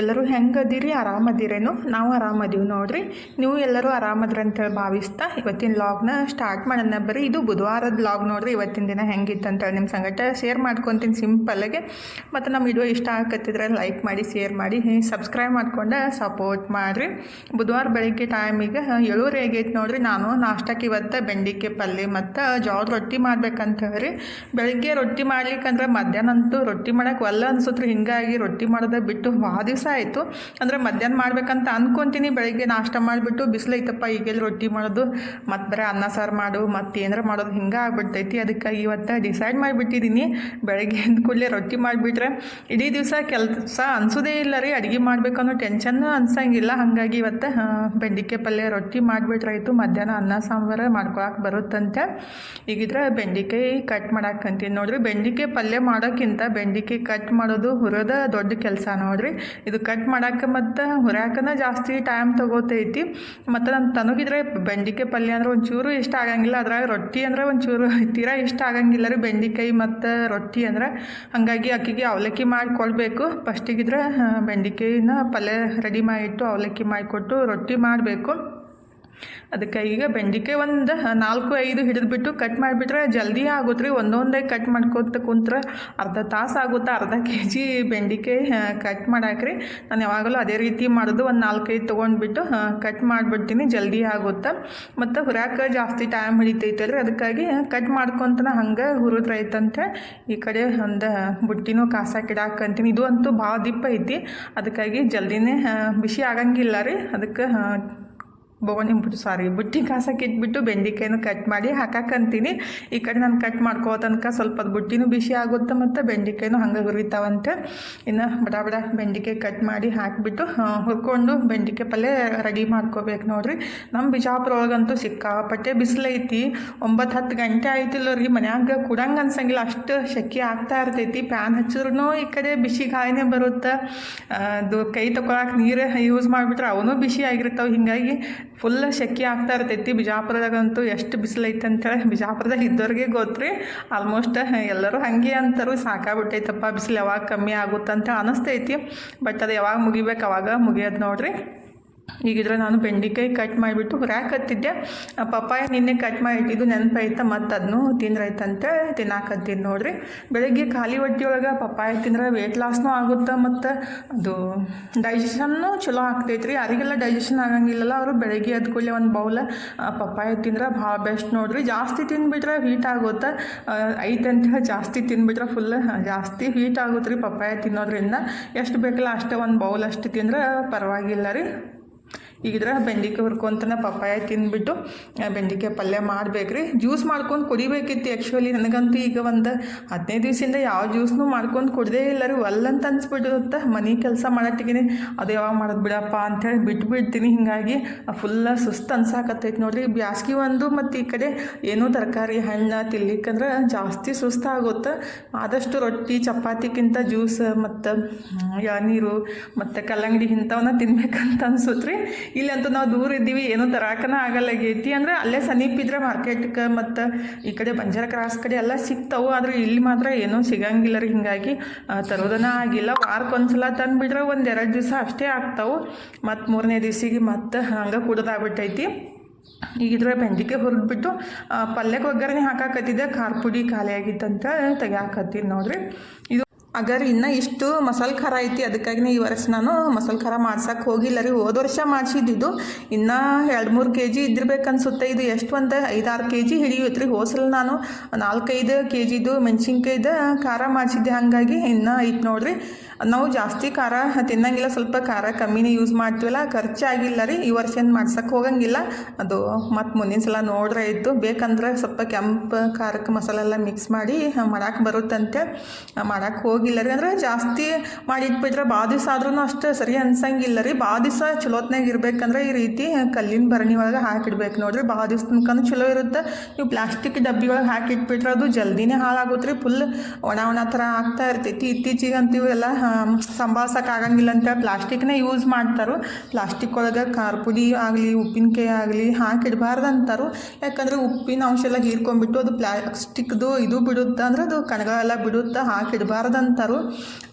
ಎಲ್ಲರೂ ಹೆಂಗದಿರಿ, ಆರಾಮದಿರೇನು? ನಾವು ಆರಾಮದೀವಿ ನೋಡ್ರಿ. ನೀವು ಎಲ್ಲರೂ ಆರಾಮದ್ರಿ ಅಂತೇಳಿ ಭಾವಿಸ್ತಾ ಇವತ್ತಿನ ಲಾಗ್ನ ಸ್ಟಾರ್ಟ್ ಮಾಡೋಣ ಬರ್ರಿ. ಇದು ಬುಧವಾರದ ಲಾಗ್ ನೋಡ್ರಿ. ಇವತ್ತಿನ ದಿನ ಹೆಂಗಿತ್ತು ಅಂತೇಳಿ ನಿಮ್ಮ ಸಂಗಟ ಶೇರ್ ಮಾಡ್ಕೊತೀನಿ ಸಿಂಪಲ್ಲಾಗೆ ಮತ್ತು ನಮ್ಮ ವಿಡಿಯೋ ಇಷ್ಟ ಆಗತ್ತಿದ್ರೆ ಲೈಕ್ ಮಾಡಿ ಶೇರ್ ಮಾಡಿ ಸಬ್ಸ್ಕ್ರೈಬ್ ಮಾಡ್ಕೊಂಡು ಸಪೋರ್ಟ್ ಮಾಡಿರಿ. ಬುಧವಾರ ಬೆಳಿಗ್ಗೆ ಟೈಮಿಗೆ ಏಳೂರು ಆಗೈತೆ ನೋಡ್ರಿ. ನಾನು ನಾಷ್ಟಕ್ಕೆ ಇವತ್ತು ಬೆಂಡಿಕೆ ಪಲ್ಯ ಮತ್ತು ಜೋಳದ ರೊಟ್ಟಿ ಮಾಡ್ಬೇಕಂತ ಹೇಳಿ. ಬೆಳಿಗ್ಗೆ ರೊಟ್ಟಿ ಮಾಡ್ಲಿಕ್ಕಂದ್ರೆ ಮಧ್ಯಾಹ್ನ ಅಂತೂ ರೊಟ್ಟಿ ಮಾಡಕ್ಕೆ ಒಲ್ಲ ಅನ್ಸುತ್ತೆ ಹಿಂಗಾಗಿ ರೊಟ್ಟಿ ಮಾಡೋದೇ ಬಿಟ್ಟು ಆ ದಿವಸ ಆಯಿತು. ಅಂದರೆ ಮಧ್ಯಾಹ್ನ ಮಾಡ್ಬೇಕಂತ ಅಂದ್ಕೊತೀನಿ ಬೆಳಗ್ಗೆ ನಾಷ್ಟ ಮಾಡಿಬಿಟ್ಟು ಬಿಸಿಲೈತಪ್ಪ ಈಗೆಲ್ಲ ರೊಟ್ಟಿ ಮಾಡೋದು, ಮತ್ತು ಬರೀ ಅನ್ನ ಸಾರು ಮಾಡು, ಮತ್ತು ಏನಾರ ಮಾಡೋದು, ಹಿಂಗೆ ಆಗ್ಬಿಡ್ತೈತಿ. ಅದಕ್ಕೆ ಇವತ್ತು ಡಿಸೈಡ್ ಮಾಡಿಬಿಟ್ಟಿದ್ದೀನಿ ಬೆಳಗ್ಗೆ ಅಂದ ಕೂಡಲೇ ರೊಟ್ಟಿ ಮಾಡಿಬಿಟ್ರೆ ಇಡೀ ದಿವಸ ಕೆಲಸ ಅನಿಸೋದೇ ಇಲ್ಲ ರೀ. ಅಡುಗೆ ಮಾಡಬೇಕು ಅನ್ನೋ ಟೆನ್ಷನ್ ಅನ್ಸಂಗಿಲ್ಲ. ಹಾಗಾಗಿ ಇವತ್ತು ಬೆಂಡಿಕೆ ಪಲ್ಯ ರೊಟ್ಟಿ ಮಾಡಿಬಿಟ್ರಾಯ್ತು ಮಧ್ಯಾಹ್ನ ಅನ್ನ ಸಾಂಬಾರು ಮಾಡ್ಕೊಳಕ್ಕೆ ಬರುತ್ತಂತೆ. ಈಗಿದ್ರೆ ಬೆಂಡಿಕಾಯಿ ಕಟ್ ಮಾಡಾಕಂತೀನಿ ನೋಡ್ರಿ. ಬೆಂಡಿಕಾಯಿ ಪಲ್ಯ ಮಾಡೋಕ್ಕಿಂತ ಬೆಂಡಿಕಾಯಿ ಕಟ್ ಮಾಡೋದು ಹುರೋದ ದೊಡ್ಡ ಕೆಲಸ ನೋಡ್ರಿ. ಇದು ಕಟ್ ಮಾಡಕ್ಕೆ ಮತ್ತು ಹುರ್ಯಾಕನ ಜಾಸ್ತಿ ಟೈಮ್ ತಗೋತೈತಿ. ಮತ್ತು ನಮ್ಮ ತನಗಿದ್ರೆ ಬೆಂಡಿಕಾಯಿ ಪಲ್ಯ ಅಂದ್ರೆ ಒಂಚೂರು ಇಷ್ಟ ಆಗಂಗಿಲ್ಲ. ಅದ್ರಾಗ ರೊಟ್ಟಿ ಅಂದ್ರೆ ಒಂಚೂರು ತೀರಾ ಇಷ್ಟ ಆಗಂಗಿಲ್ಲ ರೀ. ಬೆಂಡಿಕಾಯಿ ಮತ್ತು ರೊಟ್ಟಿ ಅಂದ್ರೆ ಹಾಗಾಗಿ ಅಕ್ಕಿಗೆ ಅವಲಕ್ಕಿ ಮಾಡಿಕೊಳ್ಬೇಕು. ಫಸ್ಟಿಗಿದ್ರೆ ಬೆಂಡಿಕಾಯಿನ ಪಲ್ಯ ರೆಡಿ ಮಾಡಿಟ್ಟು ಅವಲಕ್ಕಿ ಮಾಡಿಕೊಟ್ಟು ರೊಟ್ಟಿ ಮಾಡಬೇಕು. ಅದಕ್ಕೆ ಈಗ ಬೆಂಡಿಕಾಯಿ ಒಂದು ನಾಲ್ಕು, ಐದು ಹಿಡಿದ್ಬಿಟ್ಟು ಕಟ್ ಮಾಡಿಬಿಟ್ರೆ ಜಲ್ದಿ ಆಗುತ್ತೆ ರೀ ಒಂದೊಂದೇ ಕಟ್ ಮಾಡ್ಕೊತ ಕುಂತ್ರೆ ಅರ್ಧ ತಾಸು ಆಗುತ್ತೆ, ಅರ್ಧ ಕೆ ಜಿ ಬೆಂಡಿಕಾಯಿ ಕಟ್ ಮಾಡಾಕ್ರಿ. ನಾನು ಯಾವಾಗಲೂ ಅದೇ ರೀತಿ ಮಾಡೋದು. ಒಂದು ನಾಲ್ಕೈದು ತೊಗೊಂಡ್ಬಿಟ್ಟು ಕಟ್ ಮಾಡಿಬಿಡ್ತೀನಿ, ಜಲ್ದಿ ಆಗುತ್ತೆ. ಮತ್ತು ಹುರ್ಯಾಕ ಜಾಸ್ತಿ ಟೈಮ್ ಹಿಡಿತೈತೆ ರೀ ಅದಕ್ಕಾಗಿ ಕಟ್ ಮಾಡ್ಕೊತನ ಹಂಗೆ ಹುರಿದ್ರೈತಂತೆ ಈ ಕಡೆ ಒಂದು ಬುಟ್ಟಿನೂ ಕಾಸಾಕಿಡಾಕಂತೀನಿ ಇದು ಅಂತೂ ಭಾಳ ದಿಪ್ಪ ಐತಿ. ಅದಕ್ಕಾಗಿ ಜಲ್ದಿನೇ ಬಿಸಿ ಆಗಂಗಿಲ್ಲ ರೀ. ಅದಕ್ಕೆ ಆ, ಬೋಗಣಿ ಬಿಟ್ಟು ಸಾರಿ ಬುಟ್ಟಿ ಕಾಸಕ್ಕೆ ಇಟ್ಬಿಟ್ಟು ಬೆಂಡಿಕಾಯಿನೂ ಕಟ್ ಮಾಡಿ ಹಾಕಾಕಂತೀನಿ ಈ ಕಡೆ ನಾನು ಕಟ್ ಮಾಡ್ಕೋ ತನಕ ಸ್ವಲ್ಪ ಬುಟ್ಟಿನೂ ಬಿಸಿ ಆಗುತ್ತೆ ಮತ್ತು ಬೆಂಡಿಕಾಯಿನೂ ಹಂಗೆ ಹುರಿತಾವಂತೆ. ಇನ್ನು ಬಡ ಬಡ ಬೆಂಡಿಕಾಯಿ ಕಟ್ ಮಾಡಿ ಹಾಕಿಬಿಟ್ಟು ಹುರ್ಕೊಂಡು ಬೆಂಡಿಕಾಯಿ ಪಲ್ಯ ರೆಡಿ ಮಾಡ್ಕೋಬೇಕು ನೋಡಿರಿ. ನಮ್ಮ ಬಿಜಾಪುರ ಒಳಗಂತೂ ಸಿಕ್ಕಾಪಟ್ಟೆ ಬಿಸಿಲೈತಿ ಒಂಬತ್ತು ಹತ್ತು ಗಂಟೆ ಆಯ್ತಿಲ್ಲ ರೀ ಮನ್ಯಾಗ ಕುಡಂಗೆ ಅನ್ಸಂಗಿಲ್ಲ. ಅಷ್ಟು ಶೆಕೆ ಆಗ್ತಾ ಇರ್ತೈತಿ. ಪ್ಯಾನ್ ಹಚ್ಚಿದ್ರು ಈ ಕಡೆ ಬಿಸಿ ಗಾಯನೇ ಬರುತ್ತೆ. ಅದು ಕೈ ತಗೊಳಕ್ಕೆ ನೀರು ಯೂಸ್ ಮಾಡಿಬಿಟ್ರೆ ಅವನು ಬಿಸಿ ಆಗಿರ್ತಾವೆ. ಹಿಂಗಾಗಿ ಫುಲ್ ಶೆಕೆ ಆಗ್ತಾ ಇರ್ತೈತಿ. ಬಿಜಾಪುರದಾಗಂತೂ ಎಷ್ಟು ಬಿಸಿಲೈತೆ ಅಂತೇಳಿ ಬಿಜಾಪುರದಾಗ ಇದ್ದವ್ರಿಗೆ ಗೊತ್ತ್ರಿ. ಆಲ್ಮೋಸ್ಟ್ ಎಲ್ಲರೂ ಹಂಗೆ ಅಂತಾರು. ಸಾಕಾಗ್ಬಿಟ್ಟೈತಪ್ಪ. ಬಿಸಿಲು ಯಾವಾಗ ಕಮ್ಮಿ ಆಗುತ್ತಂತ ಅನಿಸ್ತೈತಿ. ಬಟ್ ಅದು ಯಾವಾಗ ಮುಗಿಬೇಕು ಅವಾಗ ಮುಗಿಯೋದು ನೋಡ್ರಿ. ಈಗಿದ್ರೆ ನಾನು ಬೆಂಡಿಕಾಯಿ ಕಟ್ ಮಾಡಿಬಿಟ್ಟು ರ್ಯಾಕ್ ಆ ಪಪ್ಪಾಯ ನಿನ್ನೆ ಕಟ್ ಮಾಡಿಟ್ಟಿದ್ದು ನೆನಪಾಯ್ತಾ ಮತ್ತು ಅದನ್ನು ತಿಂದ್ರೈತಂತೆ ತಿನ್ನಾಕತ್ತೀನಿ ನೋಡ್ರಿ. ಬೆಳಗ್ಗೆ ಖಾಲಿ ಹೊಟ್ಟೆಯೊಳಗೆ ಪಪ್ಪಾಯ ತಿಂದ್ರೆ ವೆಯ್ಟ್ ಲಾಸ್ನೂ ಆಗುತ್ತೆ ಮತ್ತು ಅದು ಡೈಜೆಷನ್ನು ಚಲೋ ಆಗ್ತೈತೆ ರೀ ಯಾರಿಗೆಲ್ಲ ಡೈಜೆಷನ್ ಆಗಂಗಿಲ್ಲಲ್ಲ ಅವರು ಬೆಳಗ್ಗೆ ಎದ್ದ ಕೂಡಲೇ ಒಂದು ಬೌಲ್ ಪಪ್ಪಾಯ ತಿಂದ್ರೆ ಭಾಳ ಬೆಸ್ಟ್ ನೋಡ್ರಿ. ಜಾಸ್ತಿ ತಿಂದ್ಬಿಟ್ರೆ ಹೀಟ್ ಆಗುತ್ತೆ. ಐತೆ ಅಂತ ಜಾಸ್ತಿ ತಿಂದುಬಿಟ್ರೆ ಫುಲ್ ಜಾಸ್ತಿ ಹೀಟ್ ಆಗುತ್ತೆ ರೀ ಪಪ್ಪಾಯ ತಿನ್ನೋದ್ರಿಂದ. ಎಷ್ಟು ಬೇಕಲ್ಲ ಅಷ್ಟೇ ಒಂದು ಬೌಲ್ ಅಷ್ಟು ತಿಂದ್ರೆ ಪರವಾಗಿಲ್ಲ ರೀ. ಈಗಿದ್ರೆ ಬೆಂಡಿಕಾಯಿ ಹುರ್ಕೊಂತನ ಪಪ್ಪಾಯ ತಿಂದ್ಬಿಟ್ಟು ಬೆಂಡಿಕಾಯಿ ಪಲ್ಯ ಮಾಡ್ಬೇಕ್ರಿ. ಜ್ಯೂಸ್ ಮಾಡ್ಕೊಂಡು ಕುಡಿಬೇಕಿತ್ತು ಆ್ಯಕ್ಚುಲಿ ನನಗಂತೂ ಈಗ ಒಂದು ಹದಿನೈದು ದಿವಸದಿಂದ ಯಾವ ಜ್ಯೂಸ್ನು ಮಾಡ್ಕೊಂಡು ಕುಡ್ದೇ ಇಲ್ಲ ರೀ. ಒಲ್ಲಂತ ಅನ್ಸ್ಬಿಟ್ಟಿರುತ್ತೆ. ಮನೆ ಕೆಲಸ ಮಾಡಟ್ಟಿಗೆ ಅದು ಯಾವಾಗ ಮಾಡೋದು ಬಿಡಪ್ಪ ಅಂಥೇಳಿ ಬಿಟ್ಬಿಡ್ತೀನಿ. ಹಿಂಗಾಗಿ ಫುಲ್ಲ ಸುಸ್ತು ಅನ್ಸಾಕತ್ತೈತಿ ನೋಡ್ರಿ. ಬ್ಯಾಸ್ಗಿ ಒಂದು ಮತ್ತು ಈ ಕಡೆ ಏನೋ ತರಕಾರಿ, ಹಣ್ಣು ತಿನ್ಲಿಕ್ಕಂದ್ರೆ ಜಾಸ್ತಿ ಸುಸ್ತಾಗುತ್ತೆ ಆದಷ್ಟು ರೊಟ್ಟಿ ಚಪಾತಿಗಿಂತ ಜ್ಯೂಸ್ ಮತ್ತು ನೀರು, ಮತ್ತು ಕಲ್ಲಂಗಡಿ ಇಂಥವನ್ನ ತಿನ್ಬೇಕಂತ ಅನ್ಸುತ್ತೆ ರೀ ಇಲ್ಲಂತೂ ನಾವು ದೂರ ಇದ್ದೀವಿ, ಏನೋ ತರಾಕನ ಆಗಲ್ಲಾಗೈತಿ ಅಂದ್ರೆ ಅಲ್ಲೇ ಸಮೀಪಿದ್ರೆ ಮಾರ್ಕೆಟ್ಗೆ ಮತ್ತು ಈ ಕಡೆ ಬಂಜಾರ ಕ್ರಾಸ್ ಕಡೆ ಎಲ್ಲ ಸಿಗ್ತಾವೆ, ಆದ್ರೆ ಇಲ್ಲಿ ಮಾತ್ರ ಏನೂ ಸಿಗಂಗಿಲ್ಲ ರೀ ಹಿಂಗಾಗಿ ತರೋದನ ಆಗಿಲ್ಲ. ವಾರಕ್ಕೊಂದ್ಸಲ ತಂದುಬಿಟ್ರೆ ಒಂದು ಎರಡು ದಿವಸ ಅಷ್ಟೇ ಆಗ್ತಾವು. ಮತ್ತು ಮೂರನೇ ದಿವಸಿಗೆ ಮತ್ತೆ ಹಂಗೆ ಕುಡ್ದಾಗ್ಬಿಟ್ಟೈತಿ. ಈಗಿದ್ರೆ ಬೆಂಡಿಕೆ ಹುರಿದ್ಬಿಟ್ಟು ಪಲ್ಯಕ್ಕೆ ಒಗ್ಗರಣೆ ಹಾಕಾಕತ್ತಿದ್ದೆ. ಖಾರ ಪುಡಿ ಖಾಲಿ ಆಗಿತ್ತಂತ ತೆಗ್ಯಾಕತ್ತೀನಿ ನೋಡ್ರಿ. ಇದು ಅಗರ್ ಇನ್ನೂ ಇಷ್ಟು ಮಸಾಲೆ ಖಾರ ಐತಿ ಅದಕ್ಕಾಗಿ ಈ ವರ್ಷ ನಾನು ಮಸಾಲೆ ಖಾರ ಮಾಡ್ಸಕ್ಕೆ ಹೋಗಿಲ್ಲ ರೀ. ಹೋದ ವರ್ಷ ಮಾಡಿಸಿದ್ದು ಇನ್ನೂ ಎರಡು ಮೂರು ಕೆ ಜಿ ಇದ್ದಿರ್ಬೇಕನ್ಸುತ್ತೆ ಇದು. ಎಷ್ಟು ಒಂದು ಐದಾರು ಕೆ ಜಿ ಹಿಡಿಯುತ್ತೆ ರೀ. ಹೋಸಲ ನಾನು ನಾಲ್ಕೈದು ಕೆ ಜಿದು ಮೆಣಸಿನ್ಕಾಯ್ದು ಖಾರ ಮಾಡಿಸಿದ್ದೆ. ಹಾಗಾಗಿ ಇನ್ನೂ ಐತೆ ನೋಡ್ರಿ. ನಾವು ಜಾಸ್ತಿ ಖಾರ ತಿನ್ನಂಗಿಲ್ಲ. ಸ್ವಲ್ಪ ಖಾರ ಕಮ್ಮಿನೇ ಯೂಸ್ ಮಾಡ್ತೀವಲ್ಲ. ಖರ್ಚಾಗಿಲ್ಲ ರೀ. ಈ ವರ್ಷ ಏನು ಮಾಡ್ಸಕ್ಕೆ ಹೋಗಂಗಿಲ್ಲ. ಅದು ಮತ್ತು ಮುಂದಿನ ಸಲ ನೋಡ್ರೆ ಇತ್ತು ಬೇಕಂದ್ರೆ ಸ್ವಲ್ಪ ಕೆಂಪು ಖಾರಕ್ಕೆ ಮಸಾಲೆಲ್ಲ ಮಿಕ್ಸ್ ಮಾಡಿ ಮಾಡಕ್ಕೆ ಬರುತ್ತಂತೆ. ಮಾಡಕ್ಕೆ ಹೋಗಿಲ್ಲ ರೀ. ಅಂದ್ರೆ ಜಾಸ್ತಿ ಮಾಡಿಟ್ಬಿಟ್ರೆ ಭಾಳ ದಿವಸ ಆದ್ರೂ ಅಷ್ಟು ಸರಿ ಅನ್ಸಂಗಿಲ್ಲ ರೀ. ಭಾಳ ದಿವಸ ಚಲೋತ್ನಾಗ ಇರ್ಬೇಕಂದ್ರೆ ಈ ರೀತಿ ಕಲ್ಲಿನ ಭರಣಿ ಒಳಗೆ ಹಾಕಿಡ್ಬೇಕು ನೋಡಿರಿ. ಭಾಳ ದಿವಸ ತನಕ ಚಲೋ ಇರುತ್ತೆ. ನೀವು ಪ್ಲಾಸ್ಟಿಕ್ ಡಬ್ಬಿ ಒಳಗೆ ಹಾಕಿಟ್ಬಿಟ್ರೆ ಅದು ಜಲ್ದಿನೇ ಹಾಳಾಗುತ್ತೆ ರೀ. ಫುಲ್ ಒಣ ಒಣ ಥರ ಆಗ್ತಾ ಇರ್ತೈತಿ. ಇತ್ತೀಚೆಗಂತೂ ಇವೆಲ್ಲ ಸಂಭಾಳ್ಸಕ್ಕೆ ಆಗಂಗಿಲ್ಲ ಅಂತ ಪ್ಲಾಸ್ಟಿಕ್ನೇ ಯೂಸ್ ಮಾಡ್ತಾರೆ. ಪ್ಲಾಸ್ಟಿಕ್ ಒಳಗೆ ಖಾರ ಪುಡಿ ಆಗಲಿ, ಉಪ್ಪಿನಕಾಯಿ ಆಗಲಿ ಹಾಕಿಡಬಾರ್ದು ಅಂತಾರೆ ಯಾಕಂದ್ರೆ ಉಪ್ಪಿನ ಅಂಶ ಎಲ್ಲ ಹೀರ್ಕೊಂಡ್ಬಿಟ್ಟು ಅದು ಪ್ಲಾಸ್ಟಿಕ್ದು ಇದು ಬಿಡುತ್ತೆ ಅಂದ್ರೆ ಅದು ಕಣಗಳೆಲ್ಲ ಎಲ್ಲ ಬಿಡುತ್ತೆ ಹಾಕಿಡಬಾರ್ದು ಅಂತ ಅಂತಾರು.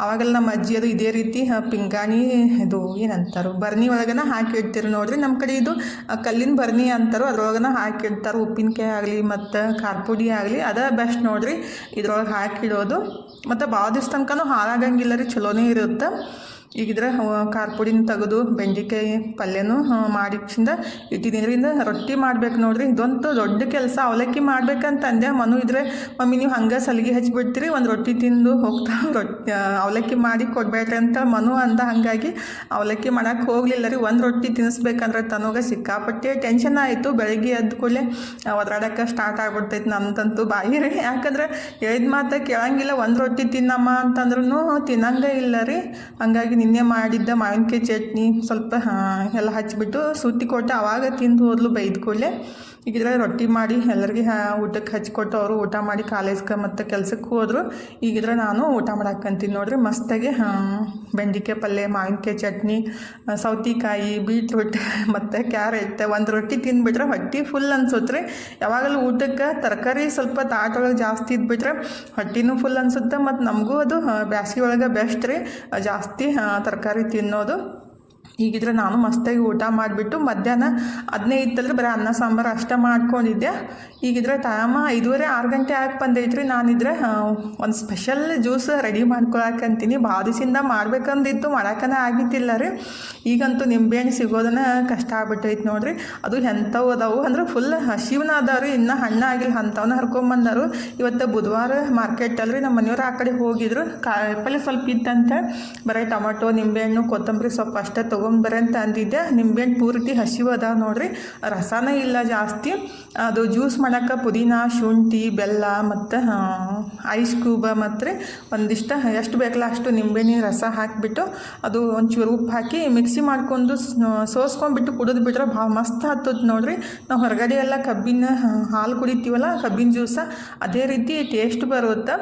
ಅವಾಗೆಲ್ಲ ನಮ್ಮ ಅಜ್ಜಿ ಅದು ಇದೇ ರೀತಿ ಪಿಂಗಾಣಿ ಇದು ಏನಂತಾರು, ಬರ್ನಿ ಒಳಗನ ಹಾಕಿ ಇಡ್ತೀರಿ ನೋಡ್ರಿ ನಮ್ಮ ಕಡೆ ಇದು ಕಲ್ಲಿನ ಬರ್ನಿ ಅಂತಾರು, ಅದ್ರೊಳಗನ ಹಾಕಿಡ್ತಾರೆ ಉಪ್ಪಿನಕಾಯಿ ಆಗಲಿ ಮತ್ತು ಖಾರ ಪುಡಿ ಆಗಲಿ, ಅದ ಬೆಸ್ಟ್ ನೋಡ್ರಿ. ಇದ್ರೊಳಗೆ ಹಾಕಿಡೋದು ಮತ್ತು ಭಾಳ ದಿವ್ಸ ತನಕನೂ ಹಾಳಾಗಂಗಿಲ್ಲ ರೀ, ಚಲೋನೇ ಇರುತ್ತೆ. ಈಗಿದ್ರೆ ಖಾರ ಪುಡಿನ ತೆಗೆದು, ಬೆಂಡೆಕಾಯಿ ಪಲ್ಯನೂ ಮಾಡಿಕ್ಸಿಂದ ಇಟ್ಟಿದ್ದೀನಿ ರೊಟ್ಟಿ ಮಾಡ್ಬೇಕು ನೋಡ್ರಿ. ಇದೊಂದು ದೊಡ್ಡ ಕೆಲಸ. ಅವಲಕ್ಕಿ ಮಾಡ್ಬೇಕಂತಂದೆ. ಮನು ಇದ್ರೆ, ಮಮ್ಮಿ, ನೀವು ಹಂಗೆ ಸಲಿಗೆ ಹಚ್ಚಿಬಿಡ್ತೀರಿ ಒಂದು ರೊಟ್ಟಿ ತಿಂದು ಹೋಗ್ತಾ ರೊಟ್ಟಿ ಅವಲಕ್ಕಿ ಮಾಡಿ ಕೊಡ್ಬೇಡ್ರಿ ಅಂತ ಮನು ಅಂದ ಹಾಗಾಗಿ ಅವಲಕ್ಕಿ ಮಾಡಕ್ಕೆ ಹೋಗಲಿಲ್ಲ ರೀ. ಒಂದು ರೊಟ್ಟಿ ತಿನ್ನಿಸ್ಬೇಕಂದ್ರೆ ತನಗ ಸಿಕ್ಕಾಪಟ್ಟೆ ಟೆನ್ಷನ್ ಆಯಿತು. ಬೆಳಗ್ಗೆ ಎದ್ದ ಕೂಡಲೇ ಒದ್ರಾಡಕ್ಕೆ ಸ್ಟಾರ್ಟ್ ಆಗ್ಬಿಡ್ತೈತೆ ನಮ್ದಂತೂ ಬಾಯಿ ರೀ. ಯಾಕಂದ್ರೆ ಹೇಳಿದ ಮಾತು ಕೇಳಂಗಿಲ್ಲ. ಒಂದು ರೊಟ್ಟಿ ತಿನ್ನಮ್ಮ ಅಂತಂದ್ರೂ ತಿನ್ನಂಗೆ ಇಲ್ಲ ರೀ. ಹಂಗಾಗಿ ನಿನ್ನೆ ಮಾಡಿದ್ದ ಮಾವಿನಕಾಯಿ ಚಟ್ನಿ ಸ್ವಲ್ಪ ಎಲ್ಲ ಹಚ್ಚಿಬಿಟ್ಟು ಸುತ್ತಿ ಕೊಟ್ಟು ಅವಾಗ ತಿಂದು ಹೋದ್ಲು ಬೈದ ಕೂಡಲೇ ಈಗಿದ್ರೆ ರೊಟ್ಟಿ ಮಾಡಿ ಎಲ್ಲರಿಗೆ ಊಟಕ್ಕೆ ಹಚ್ಕೊಟ್ಟು ಅವರು ಊಟ ಮಾಡಿ ಕಾಲೇಜ್ಗೆ ಮತ್ತು ಕೆಲ್ಸಕ್ಕೆ ಹೋದರು. ಈಗಿದ್ರೆ ನಾನು ಊಟ ಮಾಡಾಕಂತೀನಿ ನೋಡ್ರಿ. ಮಸ್ತಾಗಿ ಬೆಂಡಿಕಾಯಿ ಪಲ್ಯ, ಮಾವಿನಕಾಯಿ ಚಟ್ನಿ ಸೌತಿಕಾಯಿ ಸೌತೆಕಾಯಿ, ಬೀಟ್ರೂಟ್, ಮತ್ತು ಕ್ಯಾರೆಟ್, ಒಂದು ರೊಟ್ಟಿ ತಿಂದುಬಿಟ್ರೆ ಹೊಟ್ಟೆ ಫುಲ್ ಅನ್ಸುತ್ತೆ ರೀ. ಯಾವಾಗಲೂ ಊಟಕ್ಕೆ ತರಕಾರಿ ಸ್ವಲ್ಪ ತಾಟೊಳಗೆ ಜಾಸ್ತಿ ಇದ್ಬಿಟ್ರೆ ಹೊಟ್ಟೆನೂ ಫುಲ್ ಅನ್ಸುತ್ತೆ, ಮತ್ತು ನಮಗೂ ಅದು ಬ್ಯಾಸಿಗೆ ಒಳಗೆ ಬೆಸ್ಟ್ ರೀ. ಜಾಸ್ತಿ ತರಕಾರಿ ತಿನ್ನೋದು. ಹೀಗಿದ್ರೆ ನಾನು ಮಸ್ತಾಗಿ ಊಟ ಮಾಡಿಬಿಟ್ಟು ಮಧ್ಯಾಹ್ನ ಅದನ್ನೇ ಇತ್ತಲ್ರಿ ಬರೀ ಅನ್ನ ಸಾಂಬಾರು ಅಷ್ಟೇ ಮಾಡ್ಕೊಂಡಿದ್ದೆ. ಈಗಿದ್ರೆ ಟೈಮ ಐದೂವರೆ ಆರು ಗಂಟೆ ಆಗಿ ಬಂದೈತ್ರಿ. ನಾನಿದ್ರೆ ಒಂದು ಸ್ಪೆಷಲ್ ಜ್ಯೂಸ್ ರೆಡಿ ಮಾಡ್ಕೊಳಕಂತೀನಿ. ಭಾಳ ದಿವಸದಿಂದ ಮಾಡ್ಬೇಕಂದಿತ್ತು, ಮಾಡಕ್ಕನ ಆಗಿದ್ದಿಲ್ಲ ರೀ. ಈಗಂತೂ ನಿಂಬೆಹಣ್ಣು ಸಿಗೋದನ್ನ ಕಷ್ಟ ಆಗ್ಬಿಟ್ಟೈತೆ ನೋಡ್ರಿ. ಅದು ಎಂಥವು ಅದಾವು ಅಂದ್ರೆ ಫುಲ್ ಹಸಿವನ ಅದಾವ್ರಿ ಇನ್ನೂ ಹಣ್ಣು ಆಗಿಲ್ಲ ಅಂಥವನ್ನ ಹರ್ಕೊಂಬಂದರು ಇವತ್ತು ಬುಧವಾರ ಮಾರ್ಕೆಟ್ ಅಲ್ರಿ. ನಮ್ಮ ಮನೆಯವ್ರು ಆ ಕಡೆ ಹೋಗಿದ್ರು. ಕಾಯಿಪಲ್ಲೆ ಸ್ವಲ್ಪ ಇದ್ದಂತೆ ಬರೀ ಟೊಮಟೊ, ನಿಂಬೆಹಣ್ಣು, ಕೊತ್ತಂಬರಿ ಸೊಪ್ಪು ಅಷ್ಟೇ ತೊಗೊಂಬರ್ರಿ ಅಂತ ಅಂದಿದ್ದೆ. ನಿಂಬೆಹಣ್ಣು ಪೂರ್ತಿ ಹಸಿವದ ನೋಡ್ರಿ. ರಸನೇ ಇಲ್ಲ ಜಾಸ್ತಿ. ಅದು ಜ್ಯೂಸ್ ಮಾಡೋಕ್ಕೆ ಪುದೀನ, ಶುಂಠಿ, ಬೆಲ್ಲ ಮತ್ತು ಐಸ್ ಕ್ಯೂಬ ಮತ್ತು ಒಂದಿಷ್ಟು ಎಷ್ಟು ಬೇಕಲ್ಲ ಅಷ್ಟು ನಿಂಬೆಹಣ್ಣಿನ ರಸ ಹಾಕಿಬಿಟ್ಟು ಅದು ಒಂಚೂರು ಉಪ್ಪು ಹಾಕಿ ಮಿಕ್ಸಿ ಮಾಡ್ಕೊಂಡು ಸೋಸ್ಕೊಂಡ್ಬಿಟ್ಟು ಕುಡಿದು ಬಿಟ್ರೆ ಭಾಳ ಮಸ್ತ್ ಹತ್ತದ ನೋಡ್ರಿ. ನಾವು ಹೊರಗಡೆ ಎಲ್ಲ ಕಬ್ಬಿನ ಹಾಲು ಕುಡಿತೀವಲ್ಲ ಕಬ್ಬಿನ ಜ್ಯೂಸ ಅದೇ ರೀತಿ ಟೇಸ್ಟ್ ಬರುತ್ತೆ.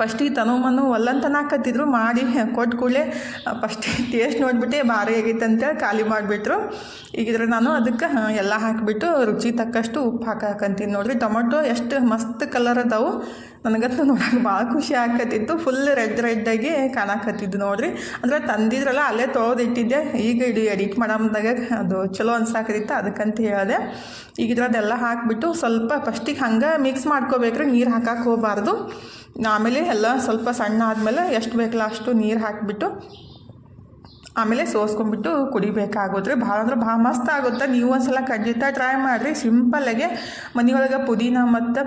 ಫಸ್ಟಿಗೆ ತನೋಮನು ಒಲ್ಲಂತನಾಕತ್ತಿದ್ರು, ಮಾಡಿ ಕೊಟ್ಟು ಕೂಡಲೇ ಫಸ್ಟಿಗೆ ಟೇಸ್ಟ್ ನೋಡಿಬಿಟ್ಟೆ, ಭಾರಿ ಆಗೈತೆ ಅಂತೇಳಿ ಖಾಲಿ ಮಾಡಿಬಿಟ್ರು. ಈಗಿದ್ರೆ ನಾನು ಅದಕ್ಕೆ ಎಲ್ಲ ಹಾಕಿಬಿಟ್ಟು ರುಚಿ ತಕ್ಕಷ್ಟು ಉಪ್ಪು ಹಾಕಿ ಹಾಕಂತೀನಿ ನೋಡಿರಿ. ಟೊಮೊಟೊ ಎಷ್ಟು ಮಸ್ತ್ ಕಲರ್ ಅದಾವು. ನನಗಂತೂ ನೋಡೋಕೆ ಭಾಳ ಖುಷಿ ಆಕತ್ತಿತ್ತು ಫುಲ್ ರೆಡ್ ರೆಡ್ಡಾಗಿ ಕಾಣಕತ್ತಿದ್ದು ನೋಡ್ರಿ. ಅಂದ್ರೆ ತಂದಿದ್ರಲ್ಲ ಅಲ್ಲೇ ತೊಳೆದಿಟ್ಟಿದ್ದೆ. ಈಗ ಇಡೀ ಎಡಿಟ್ ಮಾಡಮ್ದಾಗ ಅದು ಚಲೋ ಅನ್ಸಾಕತ್ತಿತ್ತು. ಅದಕ್ಕಂತ ಹೇಳಿದೆ. ಈಗ ಅದೆಲ್ಲ ಹಾಕಿಬಿಟ್ಟು ಸ್ವಲ್ಪ ಫಸ್ಟಿಗೆ ಹಂಗೆ ಮಿಕ್ಸ್ ಮಾಡ್ಕೋಬೇಕ್ರಿ. ನೀರು ಹಾಕಕ್ಕೆ ಹೋಗಬಾರ್ದು. ಆಮೇಲೆ ಎಲ್ಲ ಸ್ವಲ್ಪ ಸಣ್ಣ ಆದಮೇಲೆ ಎಷ್ಟು ಬೇಕಲ್ಲ ಅಷ್ಟು ನೀರು ಹಾಕಿಬಿಟ್ಟು ಆಮೇಲೆ ಸೋಸ್ಕೊಂಡ್ಬಿಟ್ಟು ಕುಡಿಬೇಕಾಗುತ್ತೆ ಭಾಳ ಅಂದ್ರೆ ಭಾಳ ಮಸ್ತ್ ಆಗುತ್ತೆ. ನೀವು ಒಂದ್ಸಲ ಖಂಡಿತ ಟ್ರೈ ಮಾಡಿರಿ. ಸಿಂಪಲ್ಲಾಗೆ ಮನೆಯೊಳಗೆ ಪುದೀನ ಮತ್ತು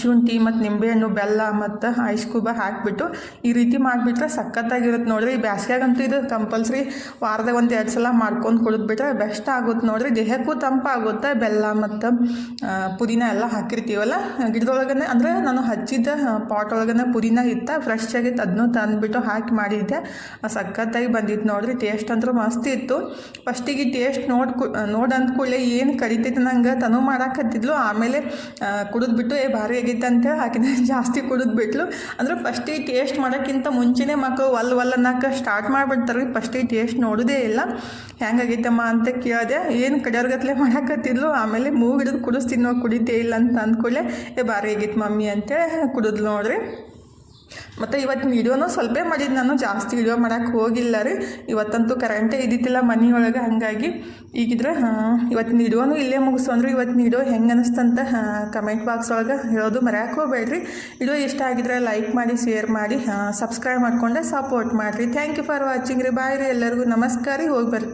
ಶುಂಠಿ ಮತ್ತು ನಿಂಬೆಹಣ್ಣು ಬೆಲ್ಲ ಮತ್ತು ಐಸ್ ಕ್ಯೂಬ ಹಾಕಿಬಿಟ್ಟು ಈ ರೀತಿ ಮಾಡಿಬಿಟ್ರೆ ಸಖತ್ತಾಗಿರುತ್ತೆ ನೋಡ್ರಿ. ಬ್ಯಾಸ್ಗ್ಯಾಗಂತೂ ಇದು ಕಂಪಲ್ಸರಿ ವಾರದಾಗ ಒಂದು ಎರಡು ಸಲ ಮಾಡ್ಕೊಂಡು ಕುಡಿದ್ಬಿಟ್ರೆ ಬೆಸ್ಟ್ ಆಗುತ್ತೆ ನೋಡ್ರಿ. ದೇಹಕ್ಕೂ ತಂಪಾಗುತ್ತೆ. ಬೆಲ್ಲ ಮತ್ತು ಪುದೀನ ಎಲ್ಲ ಹಾಕಿರ್ತೀವಲ್ಲ, ಗಿಡದೊಳಗನೆ ಅಂದರೆ ನಾನು ಹಚ್ಚಿದ್ದ ಪಾಟ್ ಒಳಗನೆ ಪುದೀನ ಇತ್ತ ಫ್ರೆಶ್ ಆಗಿತ್ತು ಅದನ್ನೂ ತಂದುಬಿಟ್ಟು ಹಾಕಿ ಮಾಡಿದ್ದೆ. ಸಖತ್ತಾಗಿ ಬಂದಿತ್ತು ನೋಡ್ರಿ. ಟೇಸ್ಟ್ ಅಂದ್ರೆ ಮಸ್ತ್ ಇತ್ತು. ಫಸ್ಟಿಗೆ ಟೇಸ್ಟ್ ನೋಡಿ ಕು, ನೋಡಿ ಏನು ಕರಿತೈತೆ ನಂಗೆ ತನು ಮಾಡಾಕತ್ತಿದ್ಲು. ಆಮೇಲೆ ಕುಡಿದ್ಬಿಟ್ಟು ಏ ಭಾರಿ ಅಂತೇಳಿ ಹಾಕಿದ ಜಾಸ್ತಿ ಕುಡಿದ್ಬಿಟ್ಲು ಅಂದ್ರೆ ಫಸ್ಟಿಗೆ ಟೇಸ್ಟ್ ಮಾಡೋಕ್ಕಿಂತ ಮುಂಚೆನೇ ಮಕ್ಕಳು ಒಲ್ ಒಲ್ ಸ್ಟಾರ್ಟ್ ಮಾಡಿಬಿಡ್ತಾರೆ. ಫಸ್ಟಿಗೆ ಟೇಸ್ಟ್ ನೋಡೋದೇ ಇಲ್ಲ. ಹೆಂಗಾಗೈತಮ್ಮ ಅಂತ ಕೇಳಿದೆ, ಏನು ಕಡೆಯವ್ರಿಗತ್ಲೆ ಮಾಡಾಕತ್ತಿದ್ಲು? ಆಮೇಲೆ ಮೂಗು ಕುಡಿಸ್ತೀನೋ ಕುಡಿತೇ ಇಲ್ಲ ಅಂತ ಅಂದ್ಕೊಳ್ಳೆ ಏ ಭಾರಿ ಆಗಿತ್ತು ಮಮ್ಮಿ ಅಂತೇಳಿ ಕುಡಿದ್ಲು ನೋಡ್ರಿ. ಮತ್ತು ಇವತ್ತು ವಿಡಿಯೋನೂ ಸ್ವಲ್ಪ ಮಾಡಿದ್ದು ನಾನು, ಜಾಸ್ತಿ ವಿಡಿಯೋ ಮಾಡೋಕ್ಕೆ ಹೋಗಿಲ್ಲ ರೀ. ಇವತ್ತಂತೂ ಕರೆಂಟೇ ಇದ್ದಿತ್ತಿಲ್ಲ ಮನೆಯೊಳಗೆ, ಹಾಗಾಗಿ ಈಗಿದ್ರೆ ಇವತ್ತು ವೀಡಿಯೋನು ಇಲ್ಲೇ ಮುಗಿಸೋಂದ್ರೆ ಇವತ್ತು ವಿಡಿಯೋ ಹೆಂಗೆ ಅನಿಸ್ತಂತ ಕಮೆಂಟ್ ಬಾಕ್ಸ್ ಒಳಗೆ ಹೇಳೋದು ಮರ್ಯಾಕೆ ಹೋಗಬೇಡ್ರಿ. ವಿಡಿಯೋ ಇಷ್ಟ ಆಗಿದ್ರೆ ಲೈಕ್ ಮಾಡಿ ಶೇರ್ ಮಾಡಿ ಸಬ್ಸ್ಕ್ರೈಬ್ ಮಾಡಿಕೊಂಡೆ ಸಪೋರ್ಟ್ ಮಾಡಿರಿ. ಥ್ಯಾಂಕ್ ಯು ಫಾರ್ ವಾಚಿಂಗ್ ರೀ. ಬಾಯ್ ರೀ ಎಲ್ಲರಿಗೂ. ನಮಸ್ಕಾರ ಹೋಗಿ ಬರ್ತೀನಿ